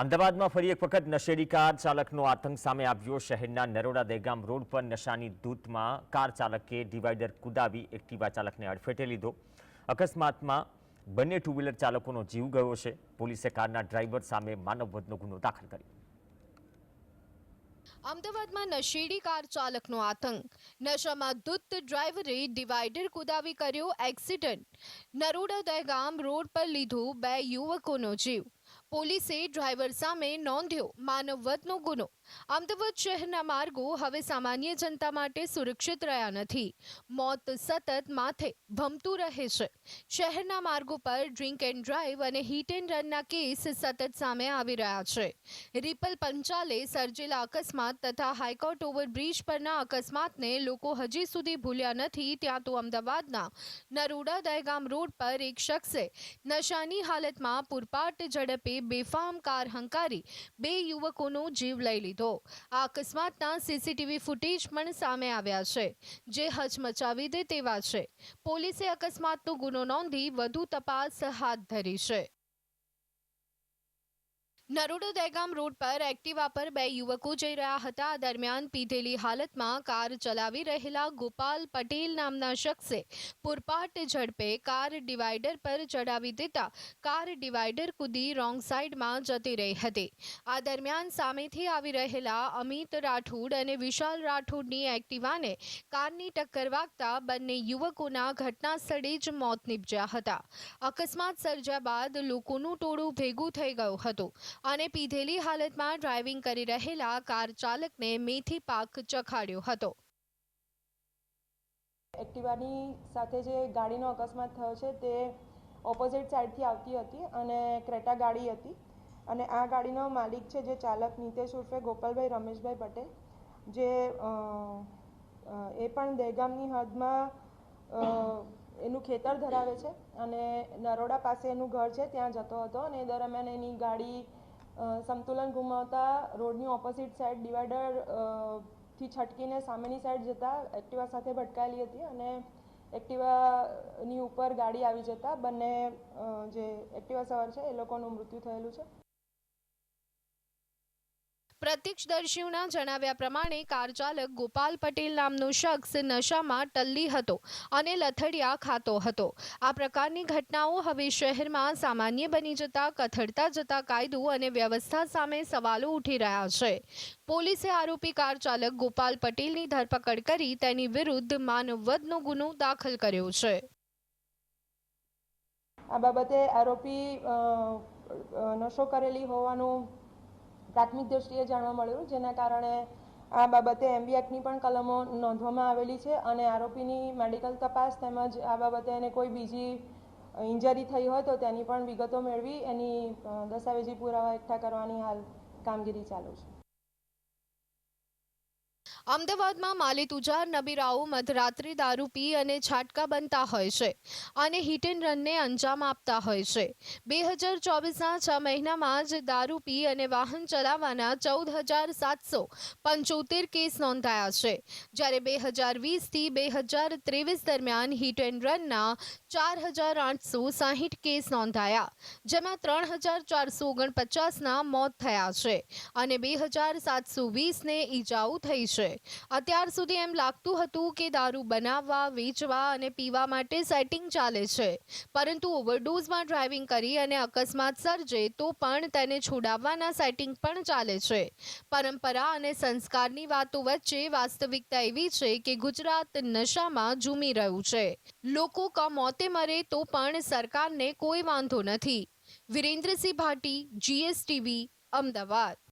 અમદાવાદમાં ફરી એક વખત નશેડી કાર ચાલકનો આતંક સામે આવ્યો. શહેરના નરોડા દેગામ રોડ પર નશાની દૂતમાં કાર ચાલકે ડિવાઈડર કુદાવી એક્ટિવા ચાલકને અડફેટે લીધો. અકસ્માતમાં બંને ટુ વ્હીલર ચાલકોનો જીવ ગયો છે. પોલીસે કારના ડ્રાઈવર સામે માનવવધનો ગુનો દાખલ કર્યો. અમદાવાદમાં નશેડી કાર ચાલકનો આતંક. નશામાં ધૂત ડ્રાઈવરે ડિવાઈડર કુદાવી કર્યો એક્સિડન્ટ. નરોડા દહેગામ રોડ પર લીધું બે યુવકોનો જીવ. પોલીસે ડ્રાઈવર સામે નોંધ્યો માનવવતનો ગુનો. અમદાવાદ શહેરના માર્ગો હવે સામાન્ય જનતા માટે સુરક્ષિત રહ્યા નથી. મોત સતત માથે ભમતું રહે છે. શહેરના માર્ગો પર ડ્રિંક એન્ડ ડ્રાઈવ અને હિટ એન્ડ રનના કેસ સતત સામે આવી રહ્યા છે. રિપલ પંચાલે સર્જેલા અકસ્માત તથા હાઈકોર્ટ ઓવરબ્રિજ પરના અકસ્માતને લોકો હજી સુધી ભૂલ્યા નથી, ત્યાં તો અમદાવાદના નરોડા દહેગામ રોડ પર એક શખ્સે નશાની હાલતમાં પૂરપાટ ઝડપે બેફામ કાર હંકારી બે યુવકોનો જીવ લઈ લીધો. આ અકસ્માતના સીસીટીવી ફૂટેજ પણ સામે આવ્યા છે, જે હચમચાવી દે તેવા છે. પોલીસે અકસ્માતનો ગુનો નોંધી વધુ તપાસ હાથ ધરી છે. નરોડા દહેગામ રોડ પર એક્ટિવા પર બે યુવકો જઈ રહ્યા હતા. દરમિયાન પીધેલી હાલતમાં કાર ચલાવી રહેલા ગોપાલ પટેલ નામના શખ્સે પૂરપાટ ઝડપે કાર ડિવાઈડર પર ચડાવી દેતા કાર ડિવાઈડર કૂદી રોંગ સાઈડમાં જતી રહી હતી. આ દરમિયાન સામેથી આવી રહેલા અમિત રાઠોડ અને વિશાલ રાઠોડની એક્ટિવાને કારની ટક્કર વાગતા બંને યુવકોના ઘટના સ્થળે જ મોત નીપજ્યા હતા. અકસ્માત સર્જ્યા બાદ લોકોનું ટોળું ભેગું થઈ ગયું હતું. અને પીધેલી હાલતમાં ડ્રાઇવિંગ કરી રહેલા કાર ચાલકને મેથી પાક ચખાડ્યો હતો. એક્ટિવાની સાથે જે ગાડીનો અકસ્માત થયો છે તે ઓપોઝિટ સાઈડથી આવતી હતી અને ક્રેટા ગાડી હતી. અને આ ગાડીનો માલિક છે જે ચાલક નીતેશ ઉર્ફે ગોપાલભાઈ રમેશભાઈ પટેલ, જે એ પણ દહેગામની હદમાં એનું ખેતર ધરાવે છે અને નરોડા પાસે એનું ઘર છે ત્યાં જતો હતો અને એ દરમિયાન એની ગાડી સંતુલન ગુમાવતા રોડની ઓપોઝિટ સાઈડ ડિવાઈડરથી છટકીને સામેની સાઈડ જતા એક્ટિવા સાથે ભટકાયેલી હતી અને એક્ટિવાની ઉપર ગાડી આવી જતા બંને જે એક્ટિવા સવાર છે એ લોકોનું મૃત્યુ થયેલું છે. પ્રત્યક્ષદર્શીઓના જણાવ્યા પ્રમાણે કાર ચાલક ગોપાલ પટેલ નામનો શખ્સ નશામાં ટલ્લી હતો અને લથડિયા ખાતો હતો. આ પ્રકારની ઘટનાઓ હવે શહેરમાં સામાન્ય બની જતા, કથળતા જતા કાયદો અને વ્યવસ્થા સામે સવાલો ઉઠી રહ્યા છે. પોલીસે આરોપી કાર ચાલક ગોપાલ પટેલની ધરપકડ કરી તેની વિરુદ્ધ માનવવધનો ગુનો દાખલ કર્યો છે. આ બાબતે આરોપી નશો કરેલી હોવાનું પ્રાથમિક દ્રષ્ટિએ જાણવા મળ્યું, જેના કારણે આ બાબતે એમબી એક્ટની પણ કલમો નોંધવામાં આવેલી છે અને આરોપીની મેડિકલ તપાસ તેમજ આ બાબતે એને કોઈ બીજી ઇન્જરી થઈ હોય તો તેની પણ વિગતો મેળવી એની દસ્તાવેજી પુરાવા એકઠા કરવાની હાલ કામગીરી ચાલુ છે. અમદાવાદમાં માલી તુજાર નબીરાઓ મધરાત્રે દારૂ પી અને છાટકા બનતા હોય છે અને હિટ એન્ડ રનને અંજામ આપતા હોય છે. બે હજાર ચોવીસના છ મહિનામાં જ દારૂ પી અને વાહન ચલાવવાના ચૌદ હજાર સાતસો પંચોતેર કેસ નોંધાયા છે. જ્યારે બે હજાર વીસથી બે હજાર ત્રેવીસ દરમિયાન હિટ એન્ડ રનના ચાર હજાર આઠસો સાહીઠ કેસ નોંધાયા, જેમાં ત્રણ હજાર ચારસો ઓગણપચાસના મોત થયા છે અને બે હજાર સાતસો વીસને ઈજાઓ થઈ અત્યાર સુધી એમ લાગતું હતું કે દારૂ બનાવવા, વેચવા અને પીવા માટે સેટિંગ ચાલે છે. પરંતુ ઓવરડોઝમાં ડ્રાઇવિંગ કરી અને અકસ્માત સર્જે તો પણ તેને છોડાવવાના સેટિંગ પણ ચાલે છે. પરંપરા અને સંસ્કારની વાતો વચ્ચે વાસ્તવિકતા એવી છે કે ગુજરાત નશામાં ઝૂમી રહ્યું છે. લોકો કમોતે મરે તો પણ સરકારને કોઈ વાંધો નથી. વિરેન્દ્રસિંહ ભાટી જીએસટીવી અમદાવાદ.